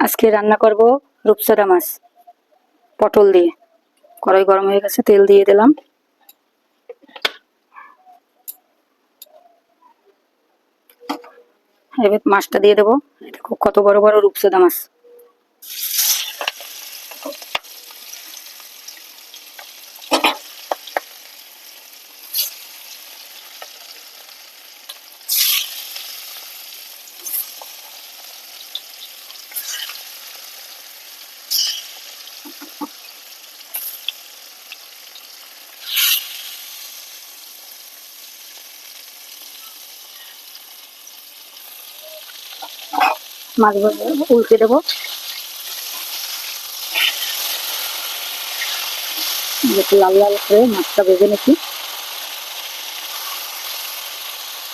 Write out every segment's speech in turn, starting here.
আজকে রান্না করব রূপসাদা মাছ, পটল দিয়ে। কড়াই গরম হয়ে গেছে, তেল দিয়ে দিলাম। এবার মাছটা দিয়ে দেবো। দেখো কত বড় বড় রূপসাদা মাছ। মাছগুলো উল্টে দেবো। লাল লাল করে মাছটা ভেজে নিচ্ছি।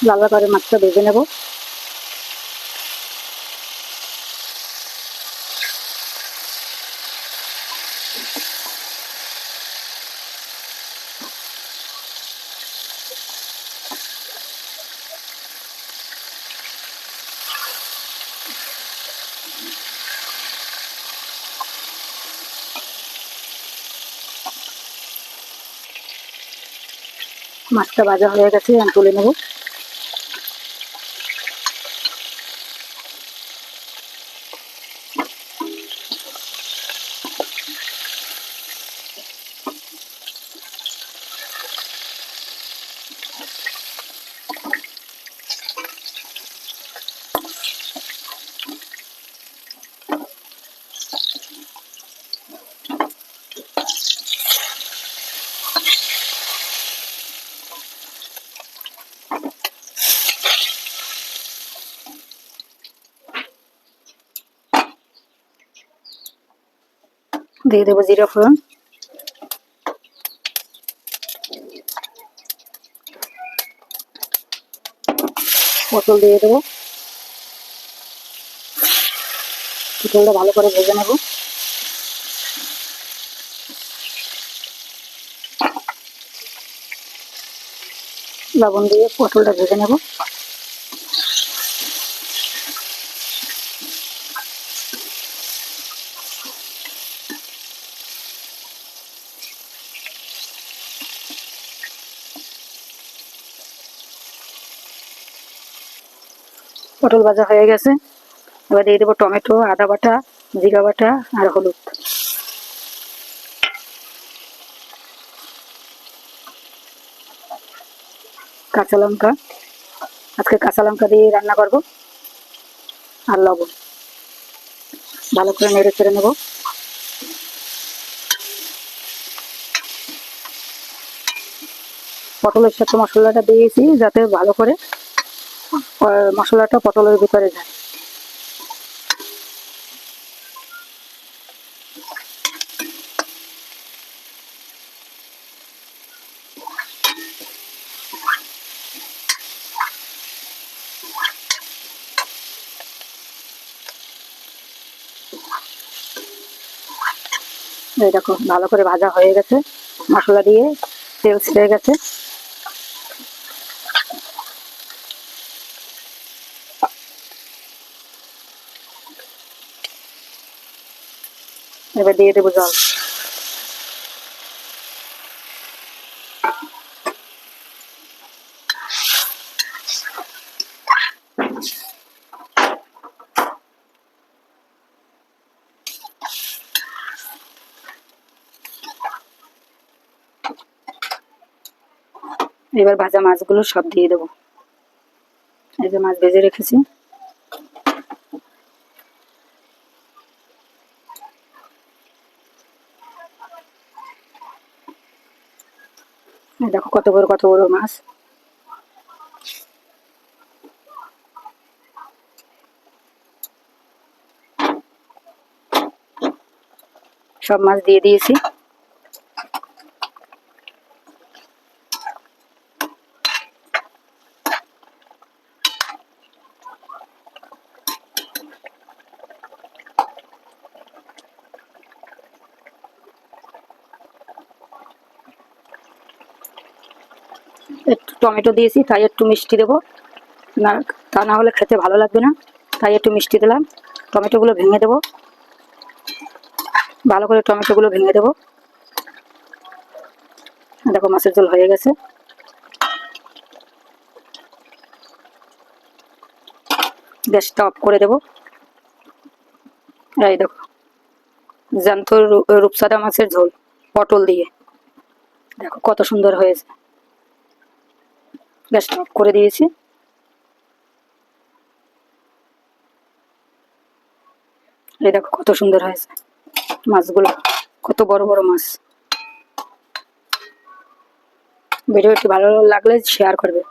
লাল করে মাছটা ভেজে নেব। মাছটা ভাজা হয়ে গেছে আমি তুলে নেব। দিয়ে দেবো জিরা ফোড়ন। পটল দিয়ে দেবো। পটলটা ভালো করে ভেজে নেব। লবণ দিয়ে পটলটা ভেজে নেব। পটল ভাজা হয়ে গেছে। এবার দিয়ে দেবো টমেটো, আদা বাটা, জিরা বাটা আর হলুদ। কাঁচা লঙ্কা। আজকে কাঁচা লঙ্কা দিয়ে রান্না করব আর লবণ। ভালো করে নেড়ে চেড়ে নেব। পটলের সাথে মশলাটা দিয়েছি যাতে ভালো করে মশলাটা পটলের ভিতরে যায় এই দেখো, ভালো করে ভাজা হয়ে গেছে। মশলা দিয়ে তেল ছেড়ে গেছে। এবার দিয়ে দেবো জল। এবার ভাজা মাছগুলো সব দিয়ে দেবো। এই যে মাছ ভেজে রেখেছি। দেখো কত বড় কত বড় মাছ। সব মাছ দিয়ে দিয়েছি। একটু টমেটো দিয়েছি, তাই একটু মিষ্টি দেবো। না, তা না হলে খেতে ভালো লাগবে না, তাই একটু মিষ্টি দিলাম। টমেটোগুলো ভেঙে দেবো। ভালো করে টমেটোগুলো ভেঙে দেবো। দেখো মাছের ঝোল হয়ে গেছে। গ্যাসটা অফ করে দেবো। এই দেখো, জ্যান্ত রূপসাদা মাছের ঝোল, পটল দিয়ে। দেখো কত সুন্দর হয়েছে। গ্যাসটা অফ করে দিয়েছি। এই দেখো কত সুন্দর হয়েছে মাছগুলো, কত বড় বড় মাছ। ভিডিওটি ভালো লাগলে শেয়ার করবে।